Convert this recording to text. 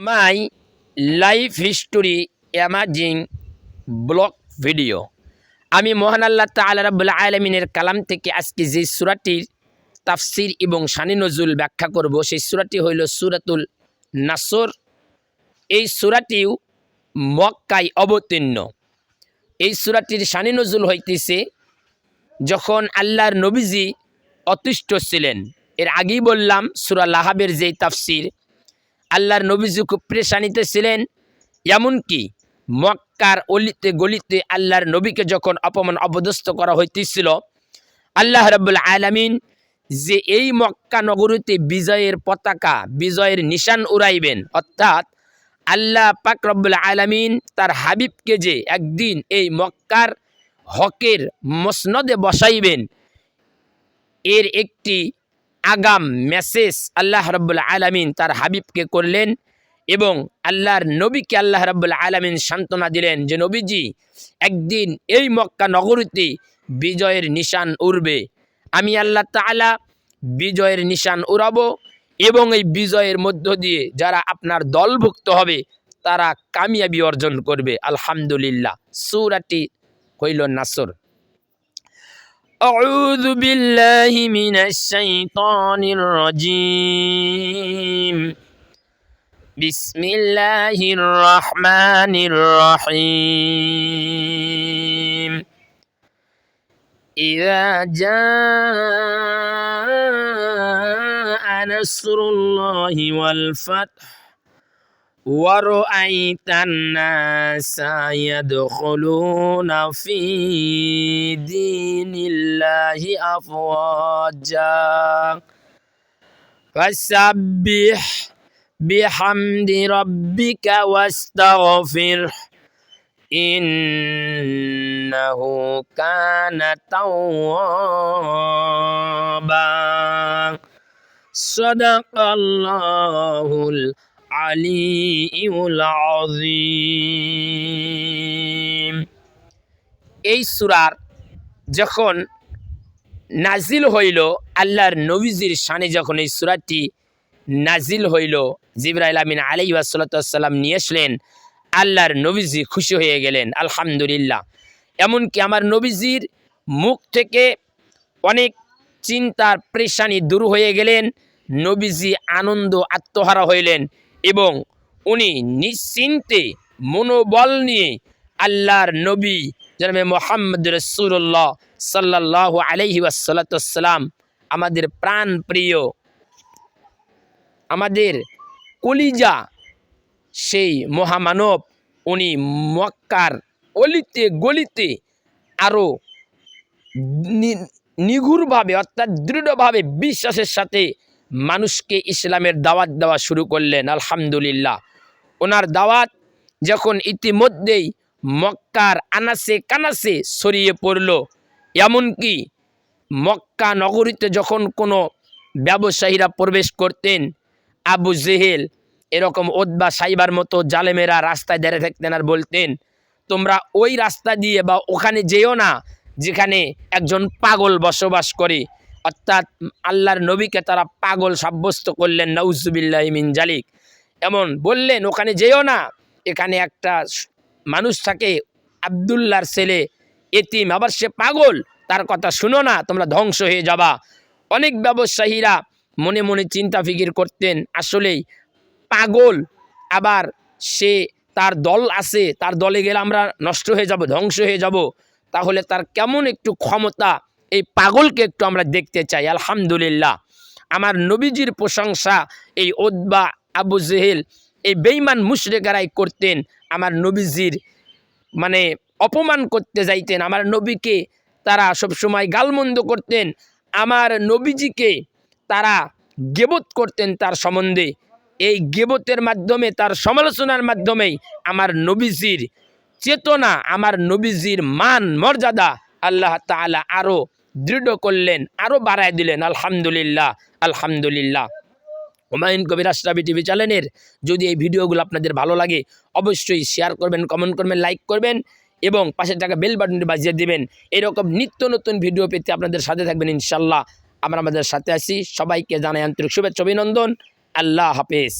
My life history amazing blog video. আমি মহান আল্লাহ রাব্বুল আলমিনের কালাম থেকে আজকে যে সুরাটির তাফসির এবং শানি নজুল ব্যাখ্যা করব, সেই সুরাটি হইল সুরাতুল নাসর। এই সুরাটিও মক্কায় অবতীর্ণ। এই সুরাটির শানি নজুল হইতেছে যখন আল্লাহর নবীজি অতিষ্ঠ ছিলেন। এর আগেই বললাম সুরা লাহাবের যেই তাফসির আল্লাহর নবীজি খুব প্রেশানিতে ছিলেন। এমনকি মক্কার অলিতে গলিতে আল্লাহর নবীকে যখন অপমান অপদস্থ করা হইতেছিল, আল্লাহ রব্বুল আলামিন যে এই মক্কা নগরীতে বিজয়ের পতাকা, বিজয়ের নিশান উড়াইবেন, অর্থাৎ আল্লাহ পাক রব্বুল আলামিন তার হাবিবকে যে একদিন এই মক্কার হকের মসনদে বসাইবেন, এর একটি আগাম মেসেজ আল্লাহ রব্বুল আলামিন তার হাবিবকে করলেন এবং আল্লাহর নবীকে আল্লাহ রব্বুল আলামিন সান্ত্বনা দিলেন যে, নবীজি, একদিন এই মক্কা নগরীতে বিজয়ের নিশান উড়বে। আমি আল্লাহ তাআলা বিজয়ের নিশান উড়াবো এবং এই বিজয়ের মধ্য দিয়ে যারা আপনার দলভুক্ত হবে, তারা কামিয়াবি অর্জন করবে। আলহামদুলিল্লাহ। সুরাটি হইল নাসর। أعوذ بالله من الشيطان الرجيم. بسم الله الرحمن الرحيم. إذا جاء نصر الله والفتح ورأيت الناس يدخلون في دين الله أفواجا فسبح بحمد ربك واستغفره إنه كان توابا صدق الله আলিউল এই সুরার যখন নাজিল হইল, আল্লাহর নবীজির সানে যখন এই সুরাটি নাজিল হইল, জিব্রাইল আমিন আলী ওয়াসাল্লাম নিয়ে আসলেন, আল্লাহর নবীজি খুশি হয়ে গেলেন, আলহামদুলিল্লাহ। এমনকি আমার নবীজির মুখ থেকে অনেক চিন্তার প্রেশানি দূর হয়ে গেলেন, নবীজি আনন্দ আত্মহারা হইলেন। এবং উনি নিশ্চিন্তে মনোবল নিয়ে আল্লাহর নবী জনাবে মোহাম্মদ রসুল্লাহ সাল্লাহ আলহি ওয়াসাল্লাম আমাদের প্রাণ প্রিয় আমাদের কলিজা সেই মহামানব, উনি মক্কার অলিতে গলিতে আরও নি- নিগুড়ভাবে অর্থাৎ দৃঢ়ভাবে বিশ্বাসের সাথে মানুষকে ইসলামের দাওয়াত দেওয়া শুরু করলেন, আলহামদুলিল্লাহ। ওনার দাওয়াত যখন ইতিমধ্যেই মক্কার আনাসে কানাসে ছড়িয়ে পড়ল, এমনকি মক্কা নগরীতে যখন কোনো ব্যবসায়ীরা প্রবেশ করতেন, আবু জেহেল এরকম ওদবা সাইবার মতো জালেমেরা রাস্তায় দাঁড়িয়ে থাকতেন আর বলতেন, তোমরা ওই রাস্তা দিয়ে বা ওখানে যেও না, যেখানে একজন পাগল বসবাস করে। অর্থাৎ আল্লাহর নবীকে তারা পাগল সাব্যস্ত করলেন, নাউজুবিল্লাহ মিন জালিক। এমন বললেন, ওখানে যেও না। এখানে একটা মানুষ থাকে আবদুল্লাহর ছেলে, এতিম। আবার সে পাগল, তার কথা শুনো না, তোমরা ধ্বংস হয়ে যাবা। অনেক ব্যবসায়ীরা মনে মনে চিন্তা ফিকির করতেন, আসলেই পাগল। আবার সে তার দল আছে, তার দলে গেলে আমরা নষ্ট হয়ে যাব, ধ্বংস হয়ে যাব। তাহলে তার কেমন একটু ক্ষমতা এই পাগলকে একটু আমরা দেখতে চাই, আলহামদুলিল্লাহ। আমার নবীজির প্রশংসা, এই ওদবা আবু জেহেল, এই বেইমান মুশরেকারাই করতেন, আমার নবীজির মানে অপমান করতে যাইতেন, আমার নবীকে তারা সবসময় গালমন্দ করতেন, আমার নবীজিকে তারা গেবত করতেন তার সম্বন্ধে। এই গেবতের মাধ্যমে, তার সমালোচনার মাধ্যমেই আমার নবীজির চেতনা, আমার নবীজির মান, মর্যাদা আল্লাহ তাআলা আরও দৃঢ় করলেন আরও বাড়ায় দিলেন, আলহামদুলিল্লাহ আলহামদুলিল্লাহ। হুমায়ুন কবির আশরাফি টিভি চ্যানেলের যদি এই ভিডিওগুলো আপনাদের ভালো লাগে, অবশ্যই শেয়ার করবেন কমেন্ট করবেন লাইক করবেন এবং পাশের টাকা বেল বাটনটি বাজিয়ে দেবেন। এরকম নিত্য নতুন ভিডিও পেতে আপনাদের সাথে থাকবেন ইনশাল্লাহ আমরা আমাদের সাথে আছি। সবাইকে জানাই আন্তরিক শুভেচ্ছা, অভিনন্দন। আল্লাহ হাফেজ।